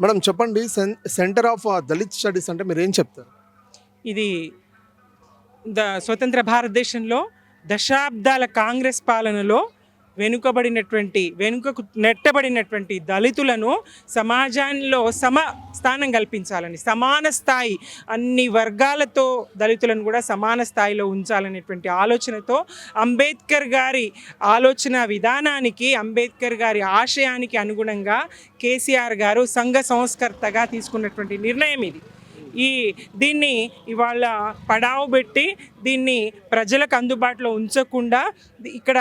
Madam చెప్పండి సెన్ centre of Dalit studies అంటే మీరు ఏం చెప్తారు? ఇది ద స్వతంత్ర భారతదేశంలో దశాబ్దాల కాంగ్రెస్ పాలనలో వెనుకబడినటువంటి వెనుకకు నెట్టబడినటువంటి దళితులను సమాజంలో సమ స్థానం కల్పించాలని సమాన స్థాయి అన్ని వర్గాలతో దళితులను కూడా సమాన స్థాయిలో ఉంచాలనేటువంటి ఆలోచనతో అంబేద్కర్ గారి ఆలోచన విధానానికి అంబేద్కర్ గారి ఆశయానికి అనుగుణంగా కేసీఆర్ గారు సంఘ సంస్కర్తగా తీసుకున్నటువంటి నిర్ణయం ఇది. ఈ దీన్ని ఇవాళ పడావు పెట్టి దీన్ని ప్రజలకు అందుబాటులో ఉంచకుండా ఇక్కడ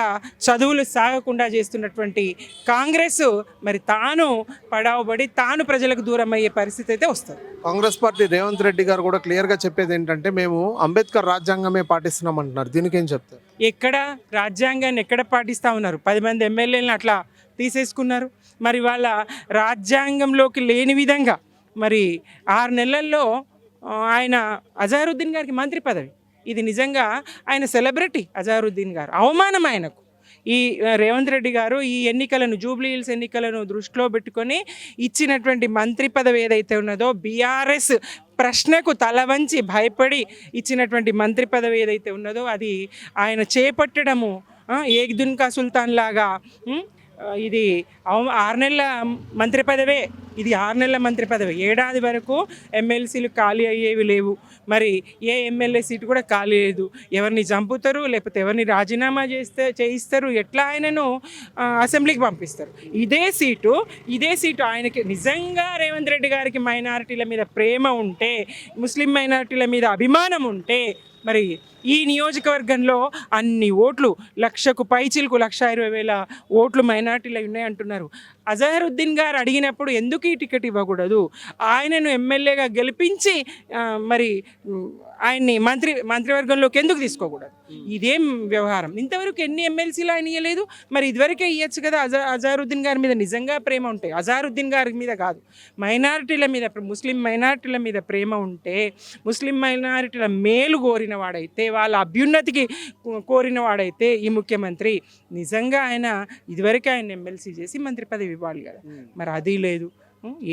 చదువులు సాగకుండా చేస్తున్నటువంటి కాంగ్రెస్ మరి తాను పడావుబడి తాను ప్రజలకు దూరం అయ్యే పరిస్థితి అయితే వస్తుంది. కాంగ్రెస్ పార్టీ రేవంత్ రెడ్డి గారు కూడా క్లియర్గా చెప్పేది ఏంటంటే మేము అంబేద్కర్ రాజ్యాంగమే పాటిస్తున్నాం అంటున్నారు దీనికి ఏం చెప్తారు? ఎక్కడ? రాజ్యాంగాన్ని ఎక్కడ పాటిస్తూ ఉన్నారు? పది మంది ఎమ్మెల్యేలను అట్లా తీసేసుకున్నారు. మరి వాళ్ళ రాజ్యాంగంలోకి లేని విధంగా మరి ఆరు నెలల్లో ఆయన అజారుద్దీన్ గారికి మంత్రి పదవి. ఇది నిజంగా ఆయన సెలబ్రిటీ అజారుద్దీన్ గారు. అవమానం ఆయనకు. ఈ రేవంత్ రెడ్డి గారు ఈ ఎన్నికలను జూబ్లీ హిల్స్ ఎన్నికలను దృష్టిలో పెట్టుకొని ఇచ్చినటువంటి మంత్రి పదవి ఏదైతే ఉన్నదో బీఆర్ఎస్ ప్రశ్నకు తల వంచి భయపడి ఇచ్చినటువంటి మంత్రి పదవి ఏదైతే ఉన్నదో అది ఆయన చేపట్టడము ఆ, ఏక్ దున్కా సుల్తాన్ లాగా ఇది ఆరు నెలల మంత్రి పదవే. ఇది ఆరు నెలల మంత్రి పదవి. ఏడాది వరకు ఎమ్మెల్సీలు ఖాళీ అయ్యేవి లేవు. మరి ఏ ఎమ్మెల్యే సీటు కూడా ఖాళీ లేదు. ఎవరిని చంపుతారు లేకపోతే ఎవరిని రాజీనామా చేస్తే చేయిస్తారు ఎట్లా ఆయనను అసెంబ్లీకి పంపిస్తారు. ఇదే సీటు ఇదే సీటు ఆయనకి నిజంగా రేవంత్ రెడ్డి గారికి మైనారిటీల మీద ప్రేమ ఉంటే ముస్లిం మైనారిటీల మీద అభిమానం ఉంటే మరి ఈ నియోజకవర్గంలో అన్ని ఓట్లు లక్షకు పైచిలకు లక్ష ఇరవై వేల ఓట్లు మైనార్టీలు ఉన్నాయి అంటున్నారు అజహరుద్దీన్ గారు అడిగినప్పుడు ఎందుకు ఈ టికెట్ ఇవ్వకూడదు? ఆయనను ఎమ్మెల్యేగా గెలిపించి మరి ఆయన్ని మంత్రి మంత్రివర్గంలోకి ఎందుకు తీసుకోకూడదు? ఇదేం వ్యవహారం. ఇంతవరకు ఎన్ని ఎమ్మెల్సీలు ఆయన ఇవ్వలేదు మరి ఇదివరకే ఇవ్వచ్చు కదా అజ అజారుద్దీన్ గారి మీద నిజంగా ప్రేమ ఉంటే. అజారుద్దీన్ గారి మీద కాదు. మైనారిటీల మీద ముస్లిం మైనారిటీల మీద ప్రేమ ఉంటే ముస్లిం మైనారిటీల మేలు కోరిన వాడైతే వాళ్ళ అభ్యున్నతికి కోరిన వాడైతే ఈ ముఖ్యమంత్రి. నిజంగా ఆయన ఇదివరకే ఆయన ఎమ్మెల్సీ చేసి మంత్రి పదవి ఇవ్వాలి కదా. మరి అది లేదు.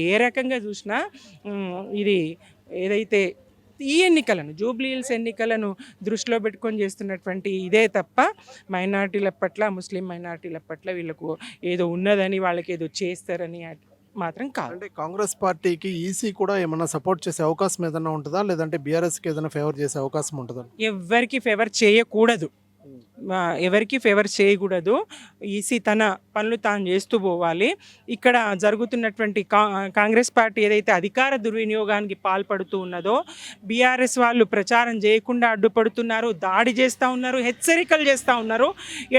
ఏ రకంగా చూసినా ఇది ఏదైతే ఈ ఎన్నికలను జూబ్లీ హిల్స్ ఎన్నికలను దృష్టిలో పెట్టుకొని చేస్తున్నటువంటి ఇదే తప్ప మైనార్టీల పట్ల ముస్లిం మైనార్టీల పట్ల వీళ్ళకు ఏదో ఉన్నదని వాళ్ళకి ఏదో చేస్తారని మాత్రం కాదు. అంటే కాంగ్రెస్ పార్టీకి ఈసీ కూడా ఏమన్నా సపోర్ట్ చేసే అవకాశం ఏదైనా ఉంటుందా? లేదంటే బీఆర్ఎస్కి ఏదైనా ఫేవర్ చేసే అవకాశం ఉంటుందా? ఎవరికి ఫేవర్ చేయకూడదు. ఎవరికి ఫేవర్ చేయకూడదు. ఈసీ తన పనులు తాను చేస్తూ పోవాలి. ఇక్కడ జరుగుతున్నటువంటి కా కాంగ్రెస్ పార్టీ ఏదైతే అధికార దుర్వినియోగానికి పాల్పడుతూ ఉన్నదో బీఆర్ఎస్ వాళ్ళు ప్రచారం చేయకుండా అడ్డుపడుతున్నారు దాడి చేస్తూ ఉన్నారు హెచ్చరికలు చేస్తూ ఉన్నారు.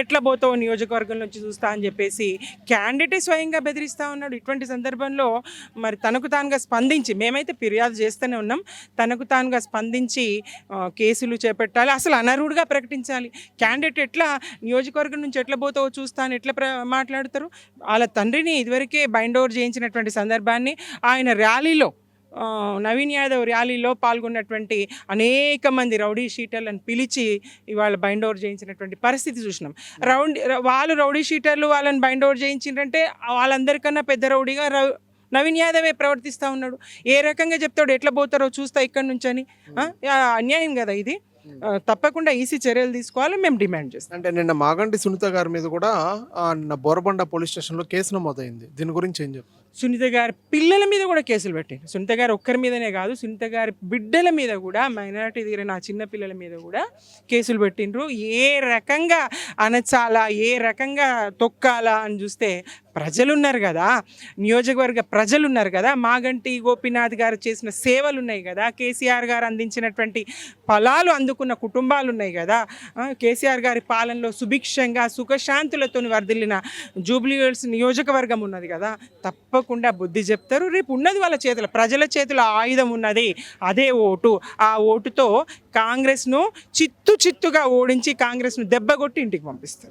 ఎట్లా పోతావు నియోజకవర్గం నుంచి చూస్తా అని చెప్పేసి క్యాండిడేట్ స్వయంగా బెదిరిస్తూ ఉన్నాడు. ఇటువంటి సందర్భంలో మరి తనకు తానుగా స్పందించి మేమైతే ఫిర్యాదు చేస్తూనే ఉన్నాం. తనకు తానుగా స్పందించి కేసులు చేపట్టాలి. అసలు అనర్హుడుగా ప్రకటించాలి. క్యాండిడేట్ ఎట్లా నియోజకవర్గం నుంచి ఎట్లా పోతావో చూస్తాను ఎట్లా ప్ర మాట్లాడతారు? వాళ్ళ తండ్రిని ఇదివరకే బైండ్ ఓవర్ చేయించినటువంటి సందర్భాన్ని ఆయన ర్యాలీలో నవీన్ యాదవ్ ర్యాలీలో పాల్గొన్నటువంటి అనేక మంది రౌడీ షీటర్లను పిలిచి ఇవాళ బైండ్ ఓవర్ చేయించినటువంటి పరిస్థితి చూసినాం. రౌండ్ వాళ్ళు రౌడీ షీటర్లు వాళ్ళని బైండ్ ఓవర్ చేయించిందంటే వాళ్ళందరికన్నా పెద్ద రౌడీగా రౌ నవీన్ యాదవే ప్రవర్తిస్తూ ఉన్నాడు. ఏ రకంగా చెప్తాడు ఎట్లా పోతారో చూస్తా ఇక్కడి నుంచి అని? అన్యాయం కదా ఇది? తప్పకుండా ఈసీ చర్యలు తీసుకోవాలి మేము డిమాండ్ చేస్తాం. అంటే నిన్న మాగంటి సునీత గారి మీద కూడా ఆ, నిన్న బోరబండ పోలీస్ స్టేషన్లో కేసు నమోదైంది. దీని గురించి ఏం చెప్తారు? సునీత గారి పిల్లల మీద కూడా కేసులు పెట్టారు సునీత గారు ఒక్కరి మీదనే కాదు సునీత గారి బిడ్డల మీద కూడా మైనారిటీ దగ్గర నా చిన్న పిల్లల మీద కూడా కేసులు పెట్టిండ్రు. ఏ రకంగా అనచాలా ఏ రకంగా తొక్కాలా అని చూస్తే ప్రజలు ఉన్నారు కదా. నియోజకవర్గ ప్రజలు ఉన్నారు కదా. మాగంటి గోపీనాథ్ గారు చేసిన సేవలు ఉన్నాయి కదా. కేసీఆర్ గారు అందించినటువంటి ఫలాలు అందుకున్న కుటుంబాలు ఉన్నాయి కదా కేసీఆర్ గారి పాలనలో సుభిక్షంగా సుఖశాంతులతో వర్ధిల్లిన జూబ్లీ హిల్స్ నియోజకవర్గం ఉన్నది కదా. తప్పకుండా బుద్ధి చెప్తారు. రేపు ఉన్నది వాళ్ళ చేతిలో ప్రజల చేతిలో ఆయుధం ఉన్నది అదే ఓటు. ఆ ఓటుతో కాంగ్రెస్ను చిత్తు చిత్తుగా ఓడించి కాంగ్రెస్ను దెబ్బగొట్టి ఇంటికి పంపిస్తారు.